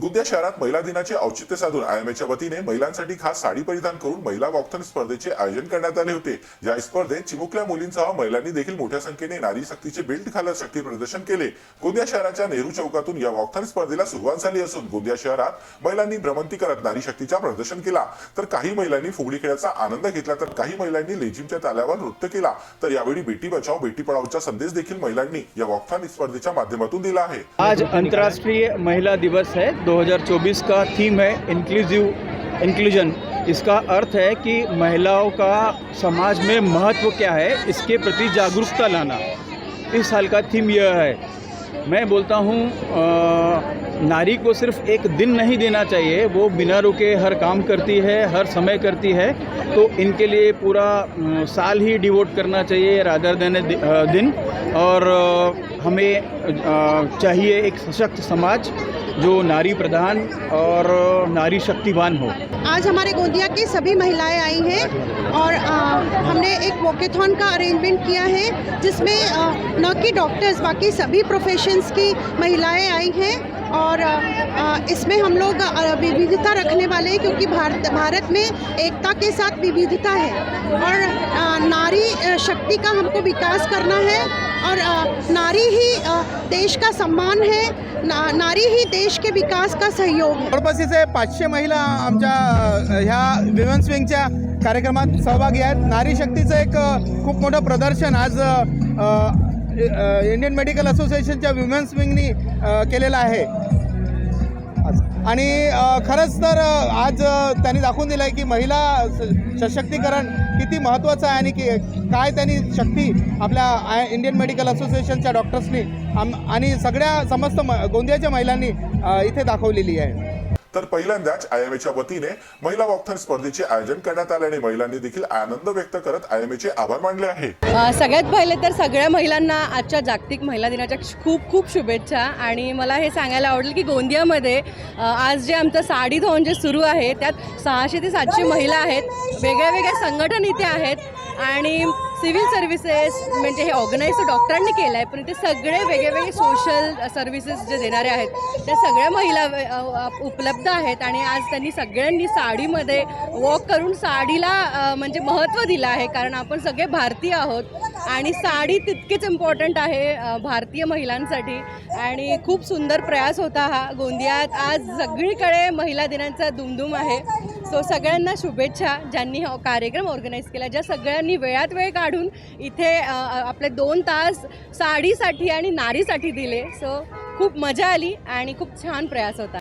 गोंदिया शहरात महिला दिनाचे औचित्य साधून आयएमएच्या वतीने महिलांसाठी खास साडी परिधान करून महिला वॉकथन स्पर्धेचे आयोजन करण्यात आले होते. या स्पर्धेत चिमुकल्या मुलींसह महिलांनी देखील मोठ्या संख्येने नारी शक्तीचे बेल्ट घालत शक्ती प्रदर्शन केले. गोंदिया शहराच्या नेहरू चौकातून या वॉकथन स्पर्धेला सुरुवात झाली असून गोंदिया शहरात महिलांनी भ्रमंती करत नारी शक्तीचा प्रदर्शन केला. तर काही महिलांनी फुगडी खेळाचा आनंद घेतला तर काही महिलांनी लेझिमच्या ताल्यावर नृत्य केला. तर यावेळी बेटी बचाव बेटी पढावचा संदेश देखील महिलांनी या वॉकथॉन स्पर्धेच्या माध्यमातून दिला आहे. आज आंतरराष्ट्रीय महिला दिवस आहे. 2024 का थीम है इंक्लूसिव इंक्लूजन इसका अर्थ है कि महिलाओं का समाज में महत्व क्या है, इसके प्रति जागरूकता लाना। इस साल का थीम यह है। मैं बोलता हूँ नारी को सिर्फ़ एक दिन नहीं देना चाहिए वो बिना रुके हर काम करती है हर समय करती है। तो इनके लिए पूरा साल ही डिवोट करना चाहिए रादर देन दिन। और हमें चाहिए एक सशक्त समाज जो नारी प्रधान और नारी शक्तिवान हो। आज हमारे गोंदिया की सभी महिलाएँ आई हैं और अ, हमने एक वॉकेथॉन का अरेंजमेंट किया है जिसमें न कि डॉक्टर्स बाकी सभी प्रोफेशंस की महिलाएँ आई हैं। और इसमें हम लोग विविधता रखने वाले हैं क्योंकि भारत भारत में एकता के साथ विविधता है। और नारी शक्ति का हमको विकास करना है और नारी ही देश का सम्मान है ना, नारी ही देश के विकास का सहयोग है। जवळपास इथे पाचशे महिला आमच्या ह्या विमेन्स विंगच्या कार्यक्रमात सहभागी आहेत. नारी शक्तीचं एक खूप मोठं प्रदर्शन आज इंडियन मेडिकल असोसिएशनच्या विमेन्स विंगनी केलेला केलेलं आहे. आणि खरंच तर आज त्यांनी दाखवून दिलं आहे की महिला स- सशक्तीकरण किती महत्त्वाचं आहे आणि की काय त्यांनी शक्ती आपल्या इंडियन मेडिकल असोसिएशनच्या डॉक्टर्सनी आम आणि सगळ्या समस्त म गोंदियाच्या महिलांनी इथे दाखवलेली आहे. तर पहिल्यांदाच आयएमएच्या वतीने महिला वॉकथॉन स्पर्धेचे आयोजन करण्यात आल्याने महिलांनी देखील आनंद व्यक्त करत आयएमएचे आभार मानले आहे. सगळ्यात पहिले तर सगळ्या महिलांना आजच्या जागतिक महिला दिनाच्या खूप खूप शुभेच्छा. आणि मला हे सांगायला आवडेल की गोंदियामध्ये आज जे आमचं साडी धोन जे सुरू आहे त्यात सहाशे ते सातशे महिला आहेत. वेगळ्या वेगळ्या संघटन इथे आहेत. आणि सिव्हिल सर्व्हिसेस म्हणजे हे ऑर्गनाईज डॉक्टरांनी केलं आहे पण ते सगळे वेगळे वेगळे सोशल सर्व्हिसेस जे देणारे आहेत त्या सगळ्या महिला उपलब्ध आहेत. आणि आज त्यांनी सगळ्यांनी साडीमध्ये वॉक करून साडीला म्हणजे महत्त्व दिलं आहे कारण आपण सगळे भारतीय आहोत. आणि साडी तितकीच इम्पॉर्टंट आहे भारतीय महिलांसाठी. आणि खूप सुंदर प्रयास होता हा गोंदियात. आज सगळीकडे महिला दिनाचा दुमदुम आहे. सो सगळ्यांना शुभेच्छा ज्यांनी हा कार्यक्रम ऑर्गनाईज केला ज्या सगळ्यांनी वेळात वेळ काढून इथे आपले दोन तास साडीसाठी आणि नारीसाठी दिले. सो खूप मजा आली आणि खूप छान प्रयास होता.